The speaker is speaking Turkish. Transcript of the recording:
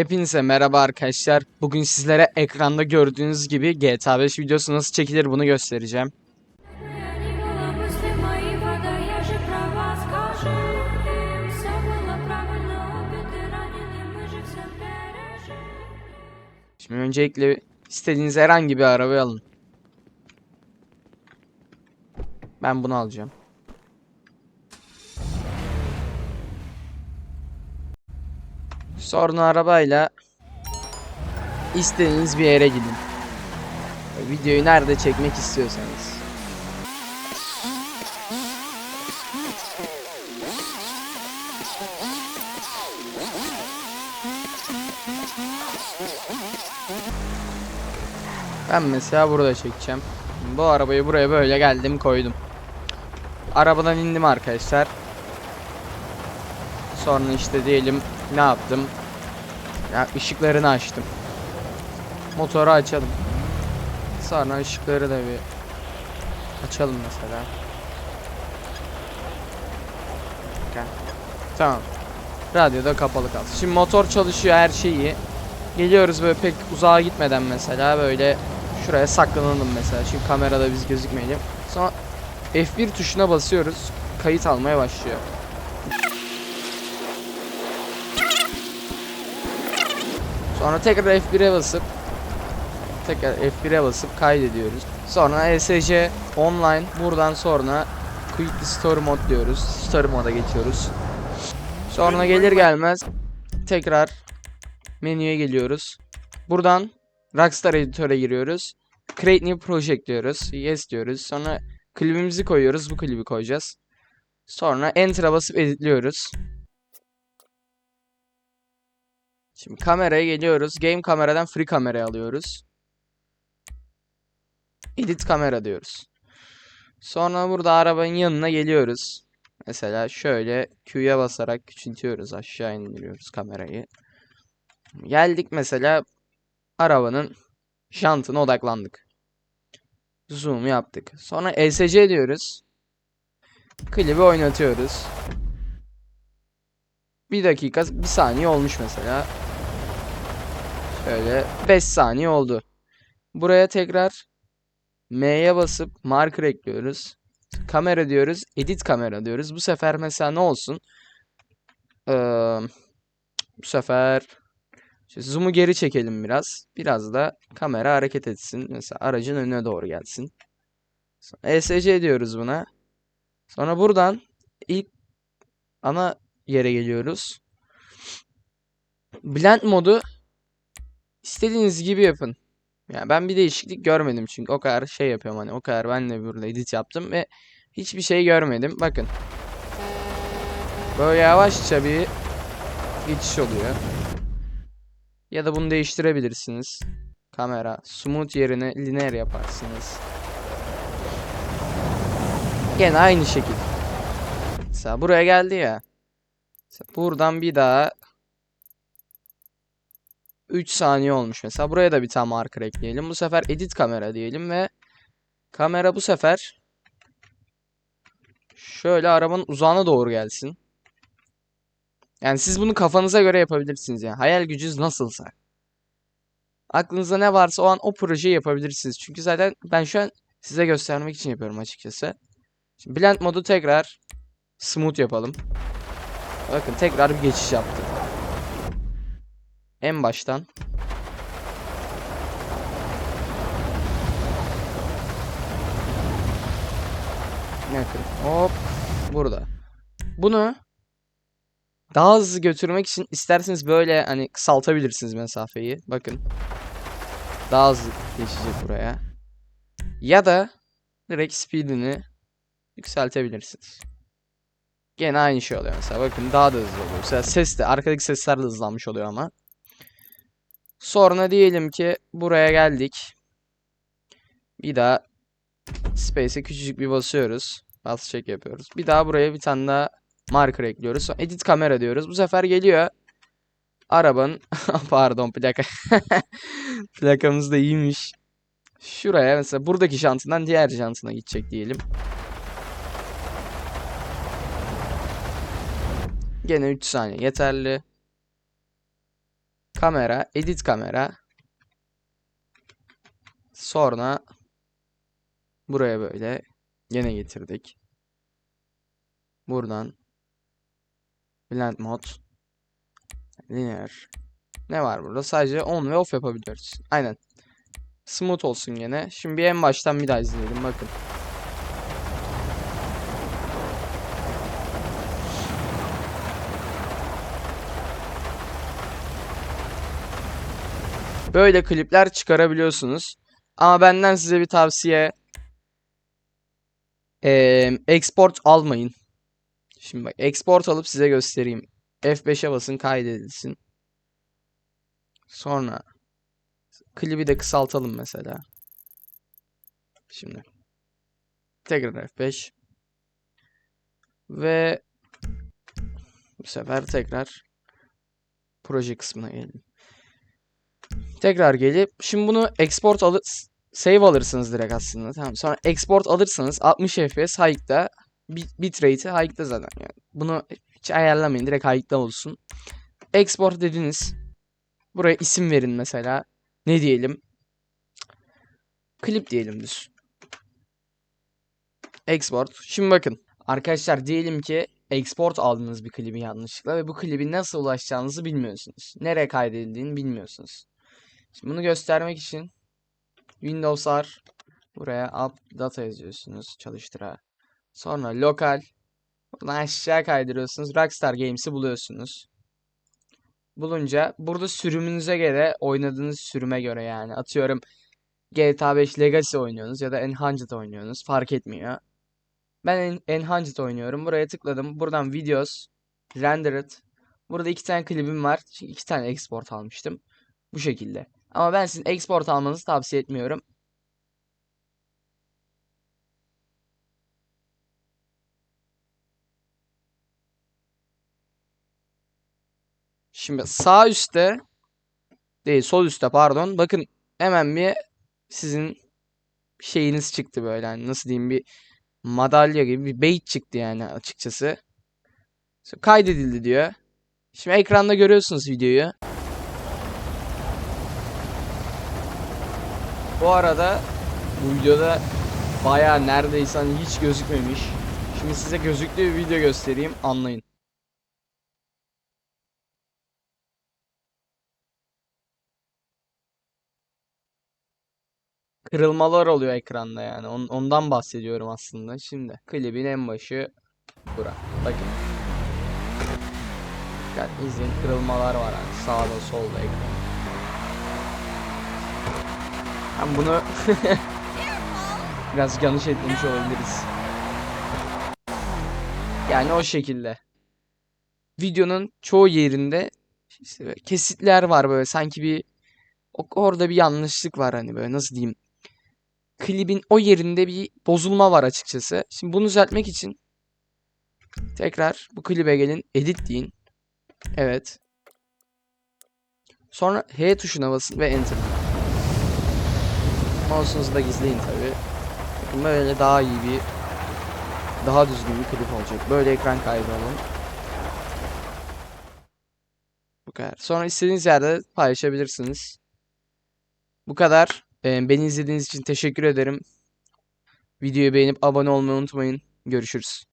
Hepinize merhaba arkadaşlar. Bugün sizlere ekranda gördüğünüz gibi GTA 5 videosu nasıl çekilir bunu göstereceğim. Şimdi öncelikle istediğiniz herhangi bir arabayı alın. Ben bunu alacağım. Sonra arabayla istediğiniz bir yere gidin. Videoyu nerede çekmek istiyorsanız. Ben mesela burada çekeceğim. Bu arabayı buraya böyle geldim koydum. Arabadan indim arkadaşlar. Sonra işte diyelim ne yaptım? Ya ışıklarını açtım. Motoru açalım. Sonra ışıkları da bir açalım mesela. Gel. Tamam. Radyo da kapalı kalsın. Şimdi motor çalışıyor her şey iyi. Geliyoruz böyle pek uzağa gitmeden mesela böyle şuraya saklanalım mesela. Şimdi kamerada biz gözükmeyelim. Sonra F1 tuşuna basıyoruz. Kayıt almaya başlıyor. Sonra tekrar F1'e basıp tekrar F1'e basıp kaydediyoruz. Sonra ESC online buradan sonra Quick Story Mode diyoruz. Story moda geçiyoruz. Sonra gelir gelmez tekrar menüye geliyoruz. Buradan Rockstar editöre giriyoruz. Create new project diyoruz. Yes diyoruz. Sonra klibimizi koyuyoruz. Bu klibi koyacağız. Sonra enter'a basıp editliyoruz. Şimdi kameraya geliyoruz. Game kameradan free kamerayı alıyoruz. Edit kamera diyoruz. Sonra burada arabanın yanına geliyoruz. Mesela şöyle Q'ya basarak küçültüyoruz. Aşağı indiriyoruz kamerayı. Geldik mesela arabanın jantına odaklandık. Zoom yaptık. Sonra ESC diyoruz. Klibi oynatıyoruz. Bir dakika, bir saniye olmuş mesela. Şöyle 5 saniye oldu. Buraya tekrar M'ye basıp marker ekliyoruz. Kamera diyoruz. Edit kamera diyoruz. Bu sefer mesela ne olsun? Ee, bu sefer zoom'u geri çekelim biraz. Biraz da kamera hareket etsin. Mesela aracın önüne doğru gelsin. Sonra ESC diyoruz buna. Sonra buradan ilk ana yere geliyoruz. Blend modu istediğiniz gibi yapın. Yani ben bir değişiklik görmedim çünkü o kadar şey yapıyorum hani o kadar ben de burada edit yaptım ve hiçbir şey görmedim. Bakın. Böyle yavaşça bir geçiş oluyor. Ya da bunu değiştirebilirsiniz. Kamera smooth yerine linear yaparsınız. Gene aynı şekil. Mesela buraya geldi ya. Mesela buradan bir daha 3 saniye olmuş mesela. Buraya da bir tane marker ekleyelim. Bu sefer edit kamera diyelim ve kamera bu sefer şöyle arabanın uzağına doğru gelsin. Yani siz bunu kafanıza göre yapabilirsiniz yani. Hayal gücünüz nasılsa. Aklınızda ne varsa o an o projeyi yapabilirsiniz. Çünkü zaten ben şu an size göstermek için yapıyorum açıkçası. Şimdi blend modu tekrar smooth yapalım. Bakın tekrar bir geçiş yaptı. En baştan. Bakın hop burada. Bunu daha hızlı götürmek için isterseniz böyle hani kısaltabilirsiniz mesafeyi. Bakın. Daha hızlı geçecek buraya. Ya da direkt speedini yükseltebilirsiniz. Gene aynı şey oluyor mesela. Bakın daha da hızlı oluyor. Mesela ses de arkadaki sesler de hızlanmış oluyor ama. Sonra diyelim ki buraya geldik. Bir daha Space'e küçücük bir basıyoruz. Bas check yapıyoruz. Bir daha buraya bir tane daha marker ekliyoruz. Sonra edit kamera diyoruz. Bu sefer geliyor. Arabanın pardon plaka. Plakamız da iyiymiş. Şuraya mesela buradaki jantından diğer jantına gidecek diyelim. Gene 3 saniye yeterli. Kamera, edit kamera. Sonra buraya böyle gene getirdik. Buradan blend mod linear ne var burada? Sadece on ve off yapabiliyoruz. Aynen. Smooth olsun gene. Şimdi en baştan bir daha izleyelim bakın. Böyle klipler çıkarabiliyorsunuz. Ama benden size bir tavsiye. Eee, export almayın. Şimdi bak export alıp size göstereyim. F5'e basın kaydedilsin. Sonra klibi de kısaltalım mesela. Şimdi tekrar F5 ve bu sefer tekrar proje kısmına gelelim. Tekrar gelip şimdi bunu export alıp save alırsınız direkt aslında. Tamam. Sonra export alırsanız 60 FPS bit- bitrate'i high'da zaten yani. Bunu hiç ayarlamayın. Direkt high'da olsun. Export dediniz. Buraya isim verin mesela. Ne diyelim? Klip diyelim düz. Export. Şimdi bakın. Arkadaşlar diyelim ki export aldınız bir klibi yanlışlıkla ve bu klibi nasıl ulaşacağınızı bilmiyorsunuz. Nereye kaydedildiğini bilmiyorsunuz. Şimdi bunu göstermek için Windows R buraya up data yazıyorsunuz çalıştıra. Sonra lokal buradan aşağı kaydırıyorsunuz. Rockstar Games'i buluyorsunuz. Bulunca burada sürümünüze göre oynadığınız sürüme göre yani atıyorum GTA 5 Legacy oynuyorsunuz ya da Enhanced oynuyorsunuz fark etmiyor. Ben en Enhanced oynuyorum. Buraya tıkladım. Buradan videos, rendered. Burada iki tane klibim var. Çünkü iki tane export almıştım. Bu şekilde. Ama ben sizin export almanızı tavsiye etmiyorum. Şimdi sağ üstte değil sol üstte pardon. Bakın hemen bir sizin şeyiniz çıktı böyle hani nasıl diyeyim bir madalya gibi bir bait çıktı yani açıkçası. Kaydedildi diyor. Şimdi ekranda görüyorsunuz videoyu. Bu arada bu videoda bayağı neredeyse hani hiç gözükmemiş. Şimdi size gözüktüğü bir video göstereyim anlayın. Kırılmalar oluyor ekranda yani. On- ondan bahsediyorum aslında. Şimdi klibin en başı bura. Bakın. Dikkat izleyin kırılmalar var hani sağda solda ekran. Ben bunu biraz yanlış etmiş olabiliriz. Yani o şekilde. Videonun çoğu yerinde işte kesitler var böyle sanki bir orada bir yanlışlık var hani böyle nasıl diyeyim. Klibin o yerinde bir bozulma var açıkçası. Şimdi bunu düzeltmek için tekrar bu klibe gelin edit deyin. Evet. Sonra H tuşuna basın ve enter. Mouse'unuzu da gizleyin tabi. Böyle daha iyi bir daha düzgün bir klip olacak. Böyle ekran kaydı alın. Bu kadar. Sonra istediğiniz yerde paylaşabilirsiniz. Bu kadar. Ee, beni izlediğiniz için teşekkür ederim. Videoyu beğenip abone olmayı unutmayın. Görüşürüz.